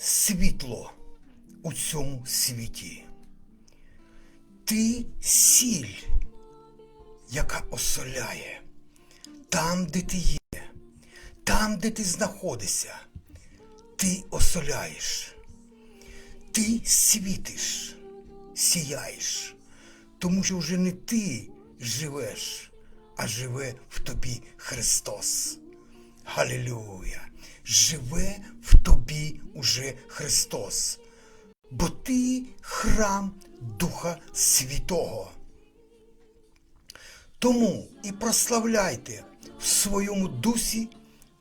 світло у цьому світі. Ти сіль, яка осоляє там, де ти є, там, де ти знаходишся, ти осоляєш, ти світиш, сіяєш, тому що вже не ти живеш, а живе в тобі Христос. Галилюя! Живе в тобі уже Христос, бо ти храм Духа Святого. Тому і прославляйте в своєму дусі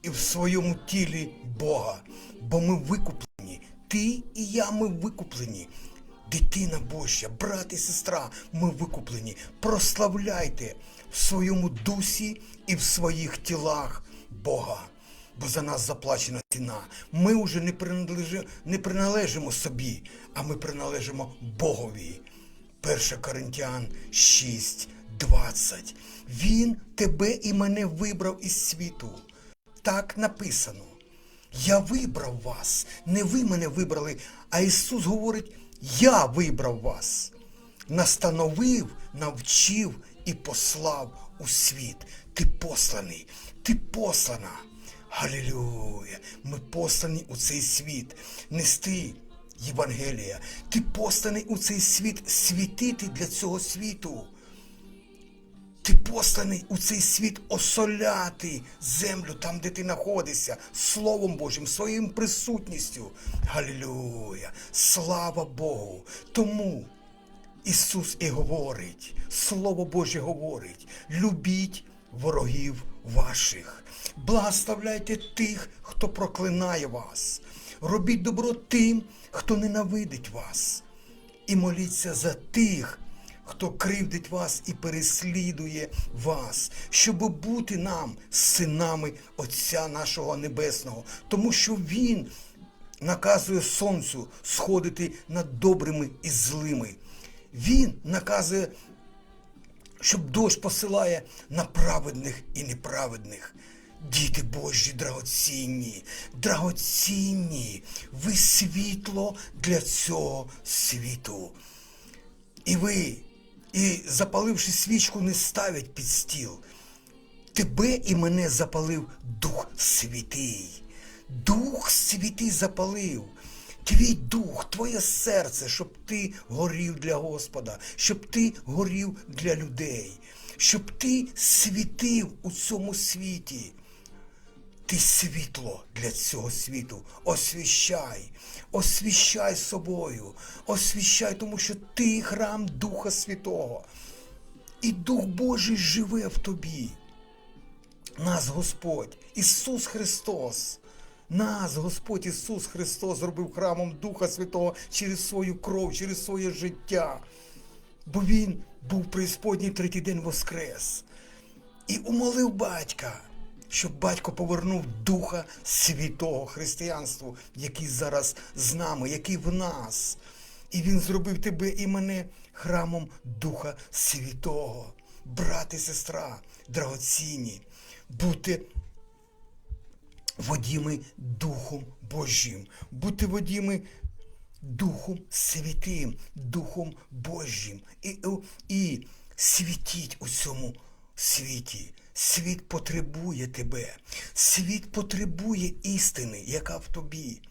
і в своєму тілі Бога, бо ми викуплені. Ти і я ми викуплені. Дитина Божа, брат і сестра, ми викуплені. Прославляйте в своєму дусі і в своїх тілах Бога. Бо за нас заплачена ціна. Ми вже не, приналежи, не приналежимо собі, а ми приналежимо Богові. 1 Коринтян 6, 20. Він тебе і мене вибрав із світу. Так написано. Я вибрав вас, не ви мене вибрали, а Ісус говорить, я вибрав вас, настановив, навчив і послав у світ. Ти посланий, ти послана. Галілюя! Ми послані у цей світ нести Євангелія. Ти посланий у цей світ світити для цього світу. Ти посланий у цей світ осоляти землю там, де ти знаходишся, Словом Божим, своїм присутністю. Галілюя! Слава Богу! Тому Ісус і говорить, Слово Боже говорить, любіть ворогів ваших, благословляйте тих, хто проклинає вас, робіть добро тим, хто ненавидить вас, і моліться за тих, хто кривдить вас і переслідує вас, щоб бути нам синами Отця нашого Небесного, тому що Він наказує сонцю сходити над добрими і злими. Він наказує, щоб дощ посилає на праведних і неправедних. Діти Божі драгоцінні, драгоцінні, ви світло для цього світу. І ви, і запаливши свічку, не ставять під стіл. Тебе і мене запалив Дух Святий. Дух Святий запалив. Твій дух, твоє серце, щоб ти горів для Господа, щоб ти горів для людей, щоб ти світив у цьому світі. Ти світло для цього світу. Освіщай, освіщай собою, освіщай, тому що ти храм Духа Святого. І Дух Божий живе в тобі. Нас Господь, Ісус Христос. Нас Господь Ісус Христос зробив храмом Духа Святого через свою кров, через своє життя. Бо Він був преісподній третій день воскрес і умолив батька, щоб батько повернув Духа Святого християнству, який зараз з нами, який в нас. І Він зробив тебе і мене храмом Духа Святого. Брат і сестра, драгоцінні, будьте водіми Духом Божим, будьте водіми Духом Святим, Духом Божим. І, і світіть у цьому світі. Світ потребує тебе, світ потребує істини, яка в тобі.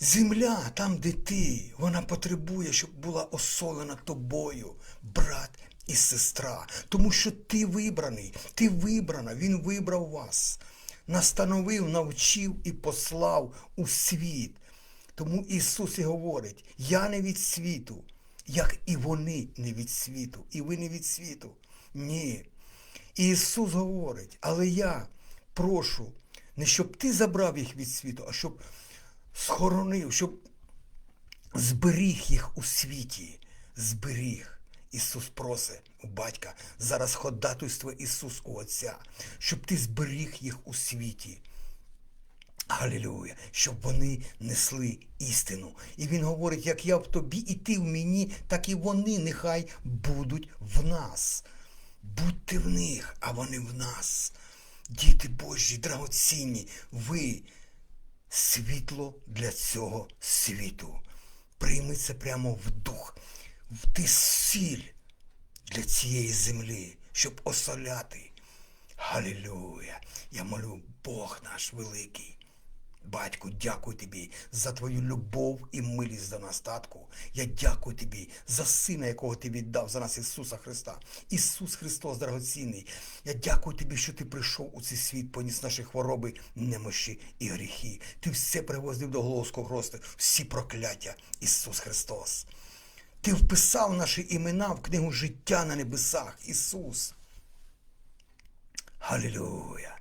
Земля, там, де ти, вона потребує, щоб була осолена тобою, брат і сестра. Тому що ти вибраний, ти вибрана, Він вибрав вас, настановив, навчив і послав у світ. Тому Ісус і говорить: Я не від світу, як і вони не від світу, і ви не від світу. Ні. І Ісус говорить, але я прошу, не щоб ти забрав їх від світу, а щоб схоронив, щоб зберіг їх у світі, зберіг. Ісус просить у батька, зараз ходатайство Ісус у Отця, щоб ти зберіг їх у світі. Галілюя, щоб вони несли істину. І він говорить, як я в тобі, і ти в мені, так і вони нехай будуть в нас. Будьте в них, а вони в нас. Діти Божі, драгоцінні, ви світло для цього світу. Прийми це прямо в дух. В- Ти сіль для цієї землі, щоб осоляти. Галілюя! Я молю Бог наш великий. Батьку, дякую тобі за твою любов і милість до нас, татку. Я дякую тобі за сина, якого ти віддав за нас Ісуса Христа. Ісус Христос дорогоцінний. Я дякую тобі, що ти прийшов у цей світ, поніс наші хвороби, немощі і гріхи. Ти все привозив до Головського росту, всі прокляття, Ісус Христос. Ти вписав наші імена в книгу життя на небесах, Ісус. Галілюя!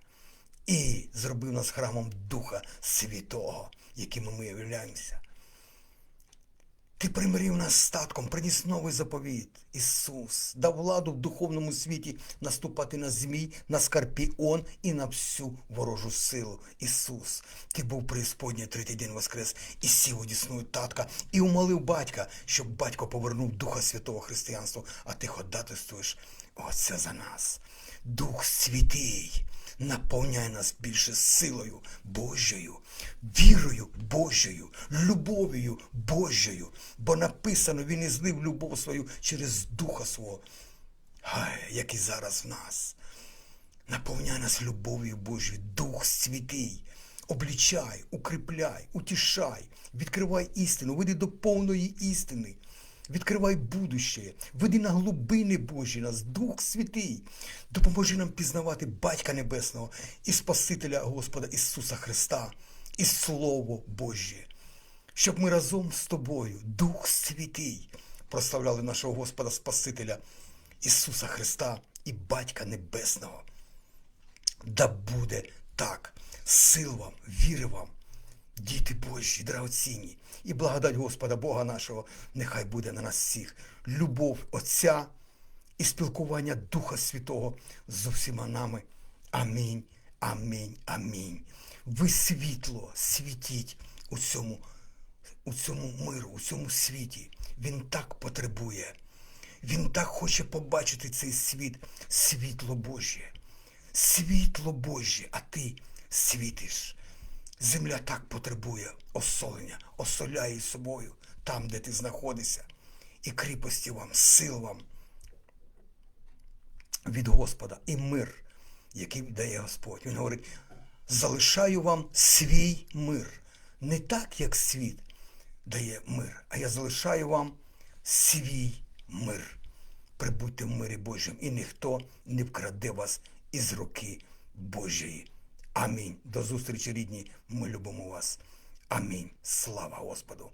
І зробив нас храмом Духа Святого, яким ми являємося. Ти примирив нас статком, приніс новий заповіт. Ісус дав владу в духовному світі наступати на змій, на скорпіон і на всю ворожу силу. Ісус, ти був преісподній третій день воскрес і сів у дісную татка, і умолив батька, щоб батько повернув Духа Святого християнства, а ти ходатайствуєш Отця за нас. Дух Святий наповняй нас більше силою Божою, вірою Божою, любов'ю Божою, бо написано, Він і злив любов свою через Духа свого, Гай, як і зараз в нас. Наповняй нас любов'ю Божою, Дух Святий. Облічай, укріпляй, утішай, відкривай істину, веди до повної істини. Відкривай будуще, веди на глибини Божі нас, Дух Святий. Допоможи нам пізнавати Батька Небесного і Спасителя Господа Ісуса Христа і Слово Божє. Щоб ми разом з тобою, Дух Святий, прославляли нашого Господа Спасителя Ісуса Христа і Батька Небесного. Да буде так, сил вам, віри вам, діти Божі, драгоцінні, і благодать Господа Бога нашого нехай буде на нас всіх. Любов Отця і спілкування Духа Святого з усіма нами. Амінь, амінь, амінь. Ви світло світіть у цьому, у цьому миру, у цьому світі. Він так потребує. Він так хоче побачити цей світ, світло Божє. Світло Божє, а ти світиш. Земля так потребує осолення, осоляй собою там, де ти знаходишся, і кріпості вам, сил вам від Господа і мир, який дає Господь. Він говорить: залишаю вам свій мир. Не так, як світ дає мир, а я залишаю вам свій мир. Прибудьте в мирі Божому, і ніхто не вкраде вас із руки Божої. Амінь. До зустрічі, рідні. Ми любимо вас. Амінь. Слава Господу.